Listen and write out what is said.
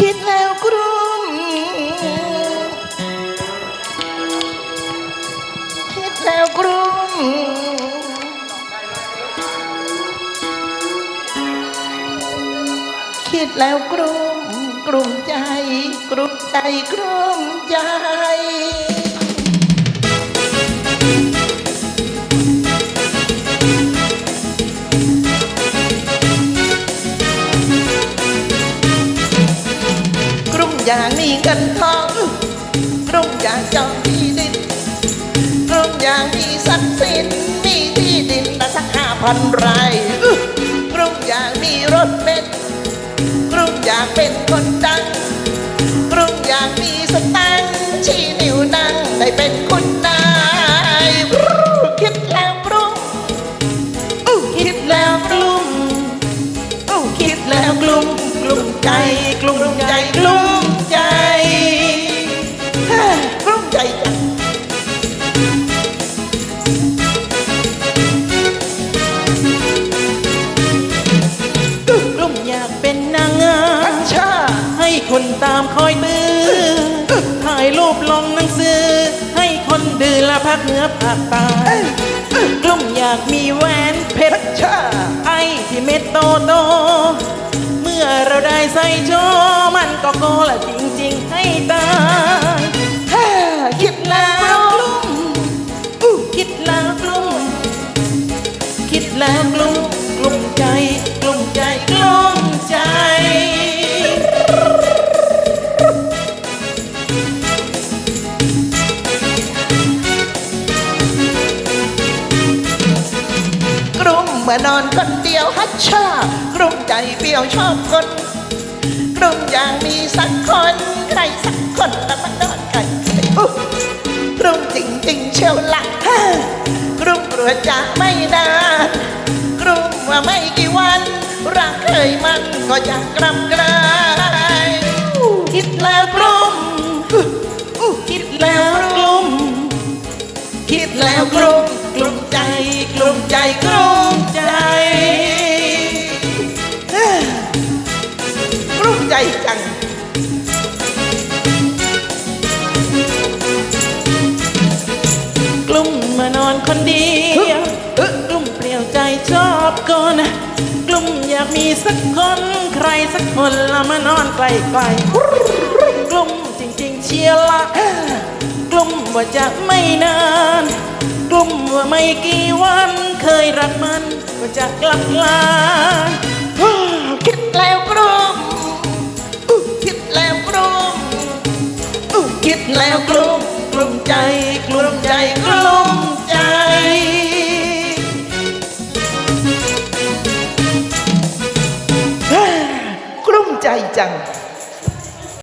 คิดแล้วกลุ้มคิดแล้วกลุ้มคิดแล้วกลุ้มกลุ้มใจ กลุ้มใจกลุ้มใจ อยางมีเงินทองกรุ่มอย่างจองที่ดินกรุ่มอย่างมีทรัพย์สินมีที่ดินละสักห้าพันไร่กรุ่มอย่างมีรถเบนซ์กรุ่มอย่างเป็นคนดังกรุ่มอย่างมีสตังค์ชี้นิ้วนั่งได้เป็นคนนายคิดแล้วกรุ่มอู้คิดแล้วกลุ่มอู้คิดแล้วกลุ่มกลุ่มใจกลุ่มใจกลุ่ม คนตามคอยตื้อถ่ายรูปลงหนังสือ ให้คนดื้อและพักเหนื้อภาคใตายกลุ่มอยากมีแหวนเพชรชชาไอที่เม็ดโตโต เมื่อเราได้ใส่โชมันก็โกละจริง ๆ ให้ตายฮ้ยคิดแล้วกลุ่มคิดแล้วกลุ่มคิดแล้วกลุ่ม มื่อนอนคนเดียวฮัชชากลุ่มใจเปรี้ยวชอบคนกลุ่มอย่างมีสักคนใครสักคนแล้วมันนอนกันอุ๊ยกลุ่มจริงๆเชียวละเฮ้ยกลุ่มกลัวจะไม่นานกลุ่มว่าไม่กี่วัน รักเคยมันก็จะกลับกลายคิดแล้ว กลุ่มใจจังกลุ่มมานอนคนเดียวกลุ่มเปลี่ยวใจชอบก่อนกลุ่มอยากมีสักคนใครสักคนละมานอนใกล้ๆกลุ่มจริงๆเชียร์ละกลุ่มว่าจะไม่นานกลุ่มว่าไม่กี่วันเคยรักมัน ก็จะกลับลาคิดแล้ว แล้วกลุ้มกลุ้มใจกลุ้มใจกลุ้มใจฮ้ยกลุ้มใจจัง